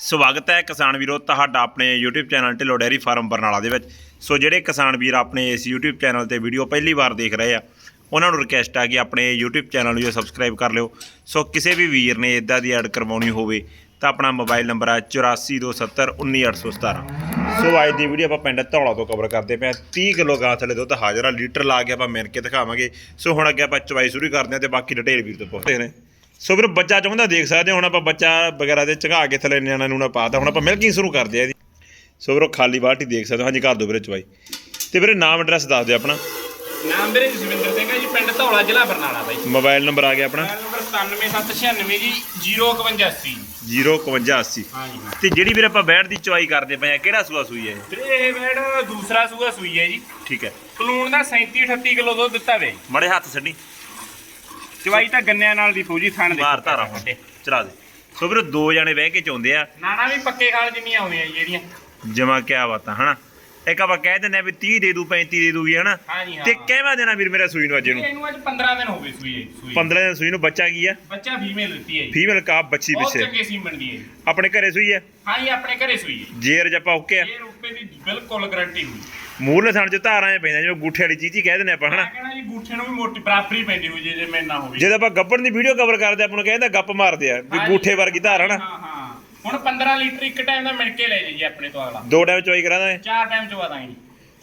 ਸਵਾਗਤ ਹੈ ਕਿਸਾਨ ਵੀਰੋ, ਤੁਹਾਡਾ ਆਪਣੇ YouTube channel Dhillon dairy farm Barnala ਦੇ ਵਿੱਚ। ਸੋ ਜਿਹੜੇ ਕਿਸਾਨ ਵੀਰ ਆਪਣੇ ਇਸ YouTube ਚੈਨਲ ਤੇ ਵੀਡੀਓ ਪਹਿਲੀ ਵਾਰ ਦੇਖ ਰਹੇ ਆ, ਉਹਨਾਂ ਨੂੰ ਰਿਕਵੈਸਟ ਆ ਕਿ ਆਪਣੇ YouTube ਚੈਨਲ ਨੂੰ ਸਬਸਕ੍ਰਾਈਬ ਕਰ ਲਿਓ। ਸੋ ਕਿਸੇ ਵੀ ਵੀਰ ਨੇ ਇਦਾਂ ਦੀ ਐਡ ਕਰਵਾਉਣੀ ਹੋਵੇ, ਤਾਂ ਆਪਣਾ ਮੋਬਾਈਲ ਨੰਬਰ ਹੈ 8427191817 ਸੋ ਅੱਜ ਦੀ ਵੀਡੀਓ ਆਪਾਂ ਪਿੰਡ ਧੌਲਾ ਤੋਂ ਕਵਰ ਕਰਦੇ ਪਏ ਹਾਂ 30 ਕਿਲੋ ਗਾਂ ਥੱਲੇ ਦੁੱਧ ਹਾਜ਼ਰ ਆ, ਲੀਟਰ ਲਾ ਕੇ ਆਪਾਂ ਮਿਣ ਕੇ ਦਿਖਾਵਾਂਗੇ। ਸੋ ਹੁਣ ਅੱਗੇ ਆਪਾਂ ਚਵਾਈ ਸ਼ੁਰੂ ਕਰਦੇ ਹਾਂ ਤੇ ਬਾਕੀ ਡਿਟੇਲ ਵੀਰ ਤੋਂ ਪੁੱਛਦੇ ਨੇ। ਸੋ ਵੀਰ ਬੱਚਾ ਚਾਹੁੰਦਾ ਦੇਖ ਸਕਦੇ ਹੋ, ਹੁਣ ਆਪਾਂ ਬੱਚਾ ਵਗੈਰਾ ਦੇ ਚਗਾ ਕੇ ਥੱਲੇ ਨਿਆਣਾ ਨੂੰ ਨਾ ਪਾਤਾ ਹੁਣ ਆਪਾਂ ਮਿਲਕਿੰਗ ਸ਼ੁਰੂ ਕਰਦੇ ਆ ਇਹਦੀ। ਸੋ ਵੀਰੋ ਖਾਲੀ ਬਾਲਟੀ ਦੇਖ ਸਕਦੇ ਹੋ। ਹਾਂਜੀ ਕਰ ਦਿਓ ਵੀਰੇ ਚਵਾਈ ਤੇ ਵੀਰੇ ਨਾਮ ਐਡਰੈਸ ਦੱਸ ਦਿਓ ਆਪਣਾ। ਨਾਮ ਵੀਰੇ ਜਸਵਿੰਦਰ ਸਿੰਘ ਹੈ ਜੀ ਪਿੰਡ ਧੌਲਾ ਜ਼ਿਲ੍ਹਾ ਬਰਨਾਲਾ ਬਾਈ। ਮੋਬਾਈਲ ਨੰਬਰ ਆ ਗਿਆ ਆਪਣਾ। ਨੰਬਰ 9796 ਜੀ 05180 05180 ਹਾਂਜੀ ਤੇ ਜਿਹੜੀ ਵੀਰੇ ਆਪਾਂ ਬੈਠ ਦੀ ਚਵਾਈ ਕਰਦੇ ਪਏ ਆ ਕਿਹੜਾ ਸੂਆ ਸੂਈ ਹੈ ਇਹ? ਵੀਰੇ ਇਹ ਬੈਡ ਦੂਸਰਾ ਸੂਆ ਸੂਈ ਹੈ ਜੀ। ਠੀਕ ਹੈ। ਪਲੂਣ ਦਾ 37 38 ਕਿਲੋ ਦੁੱਧ ਦਿੱਤਾ ਵੇ। ਮੜੇ ਹੱਥ ਛੱਡੀ। ਚਵਾਈ ਤਾਂ ਗੰਨਿਆਂ ਨਾਲ ਦੀ ਫੌਜੀ ਥਣ ਦੇ। ਮਾਰ ਧਾਰਾ ਹੁਣ ਚਲਾ ਦੇ। ਸੋ ਵੀਰੇ ਦੋ ਜਣੇ ਬਹਿ ਕੇ ਚਾਹੁੰਦੇ ਆ। ਨਾਣਾ ਵੀ ਪੱਕੇ ਖਾਲ ਜਿੰਨੀਆਂ ਆਉਂਦੀਆਂ ਜੀ ਜਿਹੜੀਆਂ। ਜਮਾ ਕਿਆ ਬਾਤਾਂ ਹਨਾ? ਇੱਕ ਆਪਾਂ ਕਹਿ ਆ ਵੀ 30 ਦੇ ਦੂ 35 ਦੇ ਦੂਗੀ ਹਨਾ? ਹਾਂਜੀ ਹਾਂ। ਤੇ ਕਹਿਵਾ ਦੇਣਾ ਵੀਰ ਮੇਰਾ ਸੂਈ ਨੂੰ ਅੱਜ ਇਹਨੂੰ ਇਹਨੂੰ ਅੱਜ 15 ਦਿਨ ਹੋ ਗਏ ਸੂਈ ਹੈ ਸੂਈ। 15 ਦਿਨ ਸੂਈ ਨੂੰ ਬੱਚਾ ਕੀ ਆ? ਬੱਚਾ ਫੀਮੇਲ ਦਿੱਤੀ ਹੈ ਜੀ। ਫੀਮੇਲ ਕਾਪ ਬੱਚੀ ਬਹੁਤ ਪਿੱਛੇ। ਚੰਗੇ ਸੀਮਨ ਦੀ ਹੈ ਜੀ। ਆਪਣੇ ਘਰੇ ਸੂਈ ਆ? ਹਾਂਜੀ ਆਪਣੇ ਘਰੇ ਸੂਈ ਹੈ ਜੇਰ ਜਪਾ ਓਕੇ ਆ? ਇਹ ਰੁਪਏ ਦੀ ਬਿਲਕੁਲ ਗਾਰੰਟੀ ਹੋਈ ਮੂਰਲੇ ਥਣ ਚ ਧਾਰਾਂ ਐ ਪੈਂਦਾ ਜਿਵੇਂ ਗੂਠੇ ਵਾਲੀ ਚੀਜ਼ੀ ਕਹਿ ਦਿੰਦੇ ਆਪਾਂ ਹਨਾ? ਕਹਿਣਾ ਜੀ ਗੂਠੇ ਨੂੰ ਵੀ ਮੋਟੀ ਬਰਾਬਰੀ ਪੈਂਦੀ ਹੋਈ ਜੇ ਜੇ ਮੈਂ ਨਾ ਹੋਵੇ। ਜਦੋਂ ਆਪਾਂ ਗੱਬੜ ਦੀ ਵੀਡੀਓ ਕਵਰ ਕਰਦੇ ਆਪਾਂ ਨੂੰ ਕਹਿੰਦਾ ਗੱਪ ਮਾਰਦੇ ਆ ਵੀ। ਗੂਠੇ ਵਰਗੀ ਧਾਰ ਹਨਾ? ਹਾਂ ਹਾਂ। ਹੁਣ 15 ਲੀਟਰ ਇੱਕ ਟਾਈਮ ਦਾ ਮਿਲ ਕੇ ਲੈ ਜੀ ਆਪਣੇ ਤੋਂ ਅਗਲਾ। ਦੋ ਟਾਈਮ ਚੋਈ ਕਰਾਂਦਾ ਹੈ ਚਾਰ ਟਾਈਮ ਚਵਾ ਦਾਂਗੇ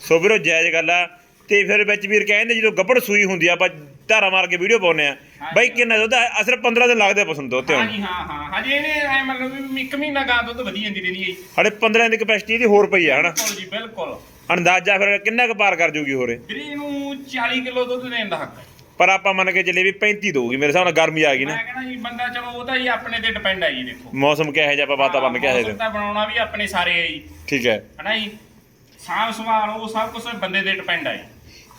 ਸੋ ਵੀਰੋ ਜਾਇਜ਼ ਗੱਲ ਆ। ਤੇ ਫਿਰ ਵਿੱਚ ਵੀਰ ਕਹਿੰਦੇ ਜਦੋਂ ਗੱਬੜ ਸੂਈ ਹੁੰਦੀ ਆ ਆਪਾਂ ਧਾਰਾ ਮਾਰ ਕੇ ਵੀਡੀਓ ਪਾਉਨੇ ਆ। ਬਾਈ ਕਿੰਨਾ ਦੁੱਧ ਆ? ਅਸਲ 15 ਦਿਨ ਲੱਗਦੇ ਪਸੰਦ ਦੋ ਤੇ ਹਾਂਜੀ ਹਾਂ ਹਾਂ। ਹਜੇ ਇਹਨੇ ਐ ਮਤਲਬ ਇੱਕ ਮਹੀਨਾ ਗਾਂ ਦੁੱਧ ਵਧੀ ਜਾਂਦੀ ਰਹਿੰਦੀ ਹੈ ਸਾਡੇ 15 ਦੀ ਕਪੈਸਿਟੀ ਦੀ ਹੋਰ ਪਈ ਆ ਹਨਾ? ਬਿਲਕੁਲ ਜੀ ਬਿਲਕੁਲ। ਅੰਦਾਜ਼ਾ ਫਿਰ ਕਿੰਨਾ ਕੁ ਪਾਰ ਕਰ ਜੂਗੀ ਹੋਰੇ? ਵੀਰੇ ਇਹਨੂੰ 40 ਕਿਲੋ ਦੁੱਧ ਦੇਣ ਦਾ ਹੱਕ ਹੈ। ਪਰ ਆਪਾਂ ਮੰਨ ਕੇ ਚੱਲੇ ਵੀ 35 ਦਊਗੀ ਮੇਰੇ ਹਿਸਾਬ ਨਾਲ ਗਰਮੀ ਆ ਗਈ ਨਾ। ਮੈਂ ਕਹਿੰਦਾ ਜੀ ਬੰਦਾ ਚਲੋ ਉਹ ਤਾਂ ਜੀ ਆਪਣੇ ਤੇ ਡਿਪੈਂਡ ਹੈ ਜੀ ਦੇਖੋ। ਮੌਸਮ ਕਿਹੋ ਜਿਹਾ ਆਪਾਂ ਵਾਤਾਵਰਨ ਕਿਹੋ ਮੌਸਮ ਜਿਹਾ ਤਾਂ ਬਣਾਉਣਾ ਵੀ ਆਪਣੇ ਸਾਰੇ ਹੈ ਜੀ। ਠੀਕ ਹੈ। ਹਨਾ ਜੀ? ਸਾਂਭ ਸੰਭਾਲ ਉਹ ਸਭ ਕੁਝ ਬੰਦੇ ਤੇ ਡਿਪੈਂਡ ਹੈ ਜੀ।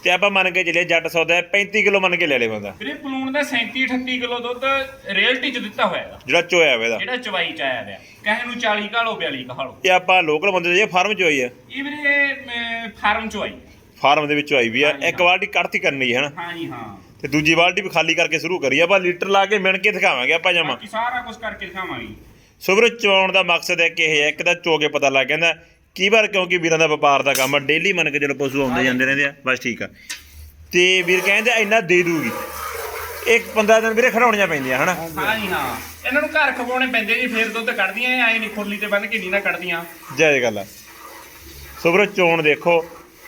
ਤੇ ਆਪਾਂ ਮੰਨ ਕੇ ਚੱਲੇ ਜੱਟ ਸੌਦਾ ਹੈ, 35 ਕਿਲੋ ਮੰਨ ਕੇ ਲੈ ਲੇ ਬੰਦਾ। ਵੀਰੇ ਪਲੂਣ ਦਾ 37 38 ਕਿਲੋ ਦੁੱਧ ਰਿਅਲਟੀ ਚ ਦਿੱਤਾ ਹੋਇਆ ਹੈਗਾ। ਜਿਹੜਾ ਚੋਇਆ ਵਾ ਇਹਦਾ। ਜਿਹੜਾ ਚਵਾਈ ਚ ਆਇਆ ਹੋਇਆ। ਕਹੇ ਨੂੰ 40 ਘਾਲੋ 42 ਘਾਲੋ। ਇਹ ਆਪਾਂ ਲੋਕਲ ਬੰਦੇ ਜੇ ਫਾਰਮ ਚ ਹੋਈ ਆ। ਇਹ ਵੀਰੇ ਫਾਰਮ ਚ ਆਈ ਫਾਰਮ ਦੇ ਵਿੱਚ ਆਈ ਵੀ ਆ। ਹਾਂਜੀ, ਇੱਕ ਹਾਂ। ਬਾਲਟੀ ਕੱਢਤੀ ਕਰਨੀ ਹੈ ਹਨਾ? ਹਾਂ ਜੀ ਹਾਂ। ਤੇ ਦੂਜੀ ਬਾਲਟੀ ਵੀ ਖਾਲੀ ਕਰਕੇ ਸ਼ੁਰੂ ਕਰੀ ਆਪਾਂ ਲੀਟਰ ਲਾ ਕੇ ਮਿਣ ਕੇ ਦਿਖਾਵਾਂਗੇ ਆਪਾਂ ਜਮਾ। ਸਾਰਾ ਕੁਝ ਕਰਕੇ ਦਿਖਾਵਾਂਗੇ। ਸੁਬਰ ਚਵਾਉਣ ਦਾ ਮਕਸਦ ਹੈ ਕਿ ਇਹ ਇੱਕ ਤਾਂ ਚੋਕੇ ਪਤਾ ਲੱਗ ਜਾਂਦਾ। ਕਈ ਵਾਰ ਕਿਉਂਕਿ ਵੀਰਾਂ ਦਾ ਵਪਾਰ ਦਾ ਕੰਮ ਆ? ਡੇਲੀ ਮੰਨ ਕੇ ਚਲੋ ਪਸ਼ੂ ਆਉਂਦੇ ਜਾਂਦੇ ਰਹਿੰਦੇ ਆ ਬਸ ਠੀਕ ਆ। ਤੇ ਵੀਰ ਕਹਿੰਦੇ ਇੰਨਾ ਦੇ ਦੂਗੀ। ਇੱਕ 15 ਦਿਨ ਵੀਰੇ ਖੜਾਉਣੀਆਂ ਪੈਂਦੀਆਂ ਹਨਾ? ਹਾਂ ਜੀ ਹਾਂ। ਇਹਨਾਂ ਨੂੰ ਘਰ ਖਵਾਉਣੇ ਪੈਂਦੇ ਜੀ ਫੇਰ ਦੁੱਧ ਕੱਢਦੀਆਂ ਐ ਨਹੀਂ ਖੁਰਲੀ ਤੇ ਬੰਨ ਕੇ ਨਹੀਂ ਨਾ ਕੱਢਦੀਆਂ। ਜੈ ਗੱਲ ਆ। ਸੁਬਰ ਚੋਣ ਦੇਖੋ।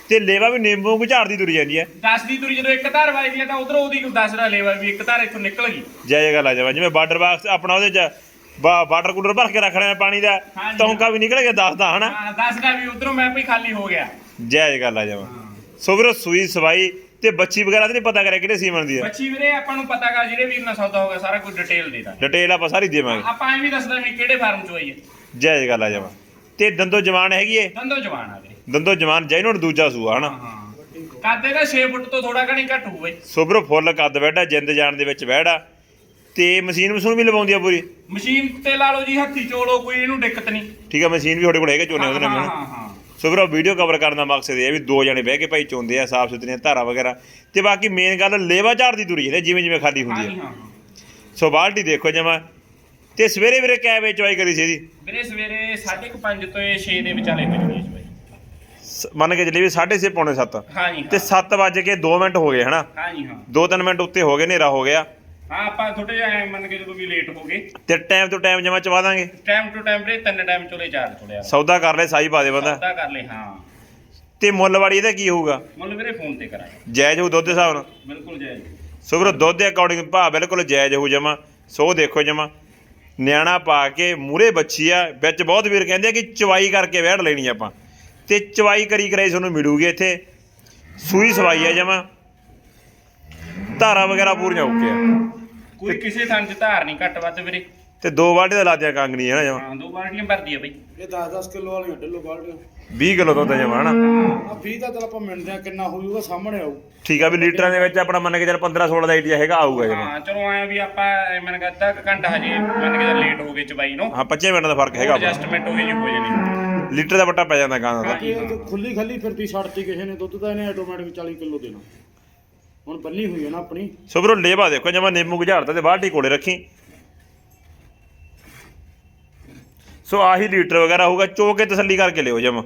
ਤੇ ਲੇਵਾ ਵੀ ਨਿੰਬੂ ਗੁਝਾੜਦੀ ਤੁਰੀ ਜਾਂਦੀ ਹੈ 10 ਦੀ ਤੁਰੀ ਜਦੋਂ ਇੱਕ ਧਾਰ ਵੱਜਦੀ ਆ ਤਾਂ ਉਧਰੋਂ ਉਹਦੀ 10 ਦਾ ਲੇਵਾ ਵੀ ਇੱਕ ਧਾਰ ਇੱਥੋਂ ਨਿਕਲ ਗਈ। ਜੈ ਗੱਲ ਆ ਜਾਵਾ ਜਿਵੇਂ ਬਾਰਡਰ ਬਾਕਸ ਆਪਣਾ ਉਹਦੇ ਚ ਵਾਟਰ ਕੂਲਰ ਭਰ ਕੇ ਰੱਖਣਾ ਪਾਣੀ ਦਾ ਹਾਂਜੀ। ਤੌਂਕਾ ਵੀ ਨਿਕਲ ਗਿਆ ਦੱਸਦਾ ਹਨਾ? ਹਾਂ 10 ਦਾ ਵੀ ਉਧਰੋਂ ਮੈਂ ਵੀ ਖਾਲੀ ਹੋ ਗਿਆ। ਜੈ ਗੱਲ ਆ ਜਾਵਾ ਸੋ ਵੀਰੋ ਸੂਈ ਸਵਾਈ ਤੇ ਬੱਚੀ ਵਗੈਰਾ ਤੇ ਨਹੀਂ ਪਤਾ ਕਰਿਆ ਕਿਹੜੇ ਸੀਮਨ ਦੀ ਹੈ ਬੱਚੀ ਵੀਰੇ ਆਪਾਂ ਨੂੰ ਪਤਾਗਾ ਜਿਹੜੇ ਵੀਰ ਨਾਲ ਸੌਦਾ ਹੋਗਾ ਸਾਰਾ ਕੁਝ ਡਿਟੇਲ ਦੇ ਦਾਂਗੇ। ਡਿਟੇਲ ਆਪਾਂ ਸਾਰੀ ਦੇਵਾਂਗੇ। ਆਪਾਂ ਐਂ ਵੀ ਦੱਸਦਾ ਵੀ ਕਿਹੜੇ ਫਾਰਮ ਚ ਹੋਈ ਹੈ ਜੈ ਗੱਲ ਆ ਜਾਵਾ ਤੇ ਦੰਦੋ ਜਵਾਨ ਹੈਗੀ ਏ? ਦੰਦੋ ਜਵਾਨ ਆ ਵੀਰੇ। ਦੰਦੋ ਜਵਾਨ ਜੈ ਨੂੰ ਦੂਜਾ ਸੂਆ ਹਨਾ? ਹਾਂ ਕਾਦੇ ਦਾ 6 ਫੁੱਟ ਤੋਂ ਥੋੜਾ ਘਣੀ ਘੱਟ ਹੋਊ ਬਈ ਸੁਬਰ ਫੁੱਲ ਕੱਦ ਬੈਠਾ ਜਿੰਦ ਜਾਣ ਦੇ ਵਿੱਚ ਬਹਿੜਾ ਤੇ ਮਸ਼ੀਨ ਮਸ਼ੂਨ ਵੀ ਲਵਾਉਂਦੀ ਆ ਪੂਰੀ? ਮਸ਼ੀਨ ਤੇ ਲਾ ਲਓ ਜੀ ਹੱਥੀ ਚੋਲੋ ਕੋਈ ਇਹਨੂੰ ਦਿੱਕਤ ਨਹੀਂ। ਠੀਕ ਆ ਮਸ਼ੀਨ ਵੀ ਤੁਹਾਡੇ ਕੋਲ ਹੈਗੇ ਚੋਨੇ ਉਹਦੇ ਨਾਲ ਹਾਂ ਹਾਂ ਹਾਂ। ਸੁਬਰ ਵੀਡੀਓ ਕਵਰ ਕਰਨ ਦਾ ਮਕਸਦ ਇਹ ਹੈ ਵੀ ਦੋ ਜਣੇ ਬਹਿ ਕੇ ਭਾਈ ਚੋਂਦੇ ਆ ਸਾਫ਼ ਸੁਥਰੀਆਂ ਧਾਰਾ ਵਗੈਰਾ। ਤੇ ਬਾਕੀ ਮੇਨ ਗੱਲ ਲੇਵਾ ਝਾੜਦੀ ਤੁਰੀ ਹੈ ਜਿਵੇਂ ਜਿਵੇਂ ਖਾਲੀ ਹੁੰਦੀ ਹਾਂ। ਜੀ, ਹੈ ਸੋ ਬਾਲਟੀ ਦੇਖੋ ਜਮਾ। ਤੇ ਸਵੇਰੇ ਵੀਰੇ ਕੈ ਵੇ ਚਵਾਈ ਕਰੀ ਸੀ ਇਹਦੀ? ਵੀਰੇ ਸਵੇਰੇ 5:30 ਤੋਂ 6 ਦੇ ਵਿਚਾਲੇ ਹੋ ਜੂਗੀ ਬਈ। ਸ- ਮੰਨ ਕੇ ਚੱਲੀ ਵੀ 6:30 ਪੌਣੇ 7 ਹਾਂ। ਜੀ ਤੇ 7 ਵਜੇ ਕੇ 2 ਮਿੰਟ ਹੋ ਗਏ ਹਨਾ? ਹਾਂ। ਜੀ ਹਾਂ 2-3 ਮਿੰਟ ਉੱਤੇ ਹੋ ਗਏ ਹਨੇਰਾ ਹੋ ਗਿਆ। ਹਾਂ ਆਪਾਂ ਥੋੜੇ ਜਿਹਾ ਐਂ ਮੰਨ ਕੇ ਜਦੋਂ ਵੀ ਲੇਟ ਹੋ ਗਏ। ਤੇ ਟਾਈਮ ਤੋਂ ਟਾਈਮ ਜਮਾ ਚਵਾ ਦਾਂਗੇ। ਟਾਈਮ ਟੂ ਟਾਈਮ ਵੀਰੇ ਤਿੰਨ ਟਾਈਮ ਚੋਲੇ ਚਾਰ ਚੋਲਿਆ ਸੌਦਾ ਕਰ ਲੈ ਸਾਈ ਪਾ ਦੇ ਬੰਦਾ। ਸੌਦਾ ਕਰ ਲੈ ਹਾਂ। ਤੇ ਮੁੱਲ ਵਾਲੀ ਇਹਦਾ ਕੀ ਹੋਊਗਾ? ਮੁੱਲ ਵੀਰੇ ਫੋਨ ਤੇ ਕਰਾਂਗੇ। ਜਾਇਜ਼ ਹੋਊ ਦੁੱਧ ਦੇ ਹਿਸਾਬ ਨਾਲ? ਬਿਲਕੁਲ ਜਾਇਜ਼। ਸੋ ਵੀਰੋ ਦੁੱਧ ਦੇ ਅਕੋਰਡਿੰਗ ਭਾਅ ਬਿਲਕੁਲ ਜਾਇਜ਼ ਹੋਊ ਜਮਾ। ਸੋ ਦੇਖੋ ਜਮਾ। ਨਿਆਣਾ ਪਾ ਕੇ ਮੂਰੇ ਬੱਚੀ ਆ। ਵਿੱਚ ਬਹੁਤ ਵੀਰ ਕਹਿੰਦੇ ਆ ਕਿ ਚਵਾਈ ਕਰਕੇ ਵਹਿੜ ਲੈਣੀ ਆਪਾਂ। ਤੇ ਚਵਾਈ ਕਰੀ ਕਰਾਈ ਤੁਹਾਨੂੰ ਮਿਲੂਗੀ ਇੱਥੇ। ਸੂਈ ਸਵਾਈ ਆ ਜਮਾ। ਧਾਰਾ ਵਗੈਰਾ ਪੂਰੀਆਂ ਓਕੇ ਆ ਕੋਈ ਕਿਸੇ ਥਾਂ 'ਚ ਧਾਰ ਨਹੀਂ ਘੱਟ ਵੱਧ ਵੀਰੇ। ਤੇ ਦੋ ਵਾਢੇ ਦਾ ਲਾਦਿਆ ਕੰਗਣੀ ਹੈ ਨਾ ਜਮਾ? ਹਾਂ ਦੋ ਬਾਲਟੀਆਂ ਭਰਦੀ ਆ ਬਈ। ਇਹ 10-10 ਕਿਲੋ ਵਾਲੀਆਂ ਢਿੱਲੋ ਬਾਲਟੀਆਂ। 20 ਕਿਲੋ ਦੁੱਧ ਜਮਾ ਹਨਾ ਆ 20 ਦਾ ਚਲ ਆਪਾਂ ਮਿਲਦੇ ਆ ਕਿੰਨਾ ਹੋ ਜਾਊਗਾ ਸਾਹਮਣੇ ਆਊ। ਠੀਕ ਆ ਵੀ ਲੀਟਰਾਂ ਦੇ ਵਿੱਚ ਆਪਣਾ ਮੰਨ ਕੇ ਚੱਲ 15 16 ਦਾ ਆਈਡੀਆ ਹੈਗਾ ਆਊਗਾ ਜਮਾ। ਹਾਂ ਚਲੋ ਆਇਆ ਵੀ ਆਪਾਂ ਐਂ ਮੰਨ ਕੇ ਅੱਧਾ ਕੁ ਘੰਟਾ ਹਜੇ ਮੰਨ ਕੇ ਲੇਟ ਹੋ ਗਏ ਚਬਾਈ ਨੂੰ। ਹਾਂ 25 ਮਿੰਟ ਦਾ ਫ਼ਰਕ ਹੈਗਾ। ਐਡਜਸਟਮੈਂਟ ਹੋ ਗਈ ਜੀ ਹੋ ਜਾਣੀ। ਲੀਟਰ ਦਾ ਵੱਟਾ ਪੈ ਜਾਂਦਾ ਗਾਂ ਦਾ। ਬਾਕੀ ਇਹ ਖੁੱਲੀ ਖੱਲੀ ਫਿਰਦੀ ਛੱਡਤੀ ਕਿਸੇ ਨੇ ਦੁੱਧ ਤਾਂ ਇਹਨੇ ਆਟੋਮੈਟਿਕ 40 ਕਿਲੋ ਦੇਣਾ। ਹੁਣ ਬੰਨੀ ਹੋਈ ਹੈ ਨਾ ਆਪਣੀ। ਸੋ ਵੀਰੋ ਲੇਵਾ ਦੇਖੋ ਜਮਾ ਨਿੰਮੂ ਗੁਝਾੜਦਾ ਤੇ ਬਾਲਟੀ ਕੋਲੇ ਰੱਖੀ। ਸੋ ਆਹੀ ਲੀਟਰ ਵਗੈਰਾ ਹੋਊਗਾ ਚੋ ਕੇ ਤਸੱਲੀ ਕਰਕੇ ਲਿਓ ਜਮ।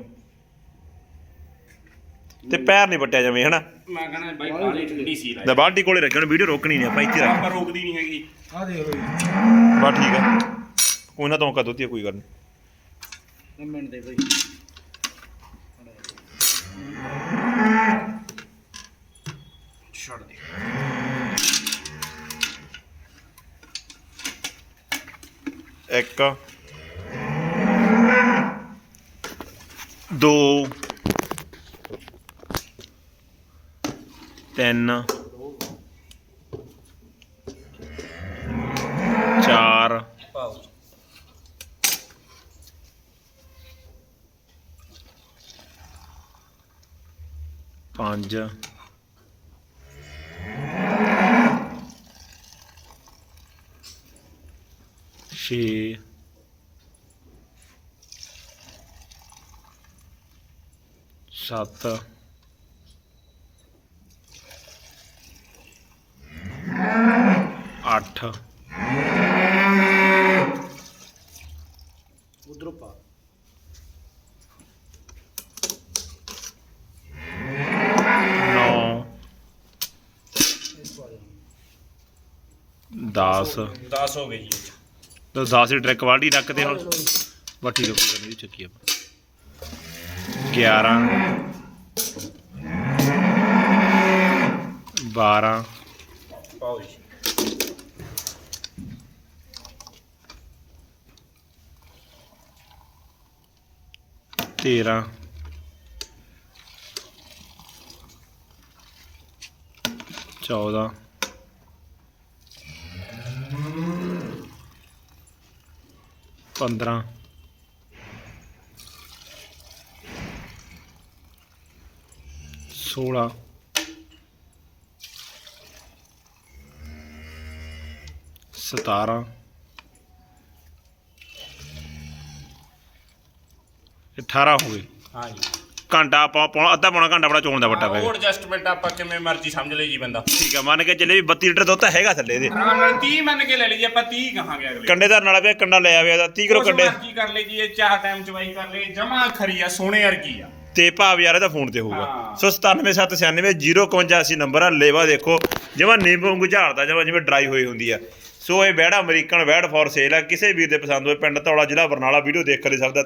ਤੇ ਪੈਰ ਨਹੀਂ ਪੱਟਿਆ ਜਮੇ ਹਨਾ? ਮੈਂ ਕਹਿੰਦਾ ਬਾਈ ਬਾਲੀ ਠੰਡੀ ਸੀ ਦਾ ਬਾਲਟੀ ਕੋਲੇ ਰੱਖਣ ਵੀਡੀਓ ਰੋਕਣੀ ਨਹੀਂ ਆਪਾਂ ਇੱਥੇ ਰੱਖ। ਆਪਾਂ ਰੋਕਦੀ ਨਹੀਂ ਹੈਗੀ। ਆ ਦੇਖ ਲਓ ਜੀ। ਬਾ ਠੀਕ ਆ। ਕੋਈ ਨਾ ਤੋਂ ਕਾ ਦੋਤੀ ਕੋਈ ਗੱਲ ਨਹੀਂ। ਇਹ ਮਿੰਟ ਦੇ ਬਈ ਛੱਡ ਦੇ ਇੱਕ ਦੋ ਤਿੰਨ ਚਾਰ ਪੰਜ ਛੇ ਸੱਤ ਅੱਠ ਉਧਰੋਂ ਪਾ ਨੌ ਦਸ 10 ਹੋ ਗਏ ਜੀ ਤਾਂ 10 ਦੀ ਟਰੈਕ ਵਾਲਟੀ ਰੱਖਦੇ ਹੁਣ। ਠੀਕ ਹੈ ਕੋਈ ਨਹੀਂ ਚੱਕੀ ਆਪਾਂ। 11 12 ਪਾਓ ਜੀ। ਤੇਰਾਂ। ਚੌਦਾਂ। ਪੰਦਰਾਂ। ਸੋਲਾਂ। ਸਤਾਰਾਂ। ਅਠਾਰਾਂ ਹੋ ਗਏ। ਹਾਂ ਜੀ। ਘੰਟਾ ਪਾ ਪੌਣਾ ਅੱਧਾ ਪੌਣਾ ਘੰਟਾ ਬੜਾ ਚੋਣ ਦਾ ਵੱਟਾ ਪੈ ਉਹ ਐਡਜਸਟਮੈਂਟ ਆਪਾਂ ਕਿਵੇਂ ਮਰਜ਼ੀ ਸਮਝ ਲਈ ਜੀ ਬੰਦਾ। ਠੀਕ ਆ ਮੰਨ ਕੇ ਚੱਲੇ ਵੀ 32 ਲੀਟਰ ਦੁੱਧ ਤਾਂ ਹੈਗਾ ਥੱਲੇ ਦੇ ਆਰਾਮ ਨਾਲ 30 ਮੰਨ ਕੇ ਲੈ ਲਈ ਆਪਾਂ 30 ਕਹਾਂਗੇ ਅਗਲੇ। ਕੰਡੇ ਧਰਨ ਵਾਲਾ ਪਿਆ ਕੰਡਾ ਲੈ ਆਵੇ ਦਾ 30 ਕਿਲੋ ਕੰਡੇ। ਮਰਜ਼ੀ ਕਰ ਲਈ ਜੀ ਇਹ ਚਾਰ ਟਾਈਮ ਚਵਾਈ ਕਰ ਲਈ ਜਮਾ ਖਰੀ ਆ ਸੋਨੇ ਵਰਗੀ ਆ। ਤੇ ਭਾਵ ਯਾਰ ਇਹਦਾ ਫੋਨ ਤੇ ਹੋਊਗਾ। ਸੋ 97799051 ਨੰਬਰ ਆ ਲੇਵਾ ਦੇਖੋ ਜਿਵੇਂ ਨਿੰਬੂ ਝਾੜਦਾ ਜਿਵੇਂ ਜਿਵੇਂ ਡਰਾਈ ਹੋਈ ਹੁੰਦੀ ਆ। ਸੋ ਇਹ ਬੈੜਾ ਅਮਰੀਕਨ ਬੈੜ ਫॉर ਸੇਲ ਆ ਕਿਸੇ ਵੀਰ ਦੇ ਪਸੰਦ ਹੋਏ ਪਿੰਡ ਧੌਲਾ ਜ਼ਿਲ੍ਹਾ ਬਰਨਾਲਾ ਵੀਡੀਓ ਦੇਖ ਕੇ ਸਭ ਦਾ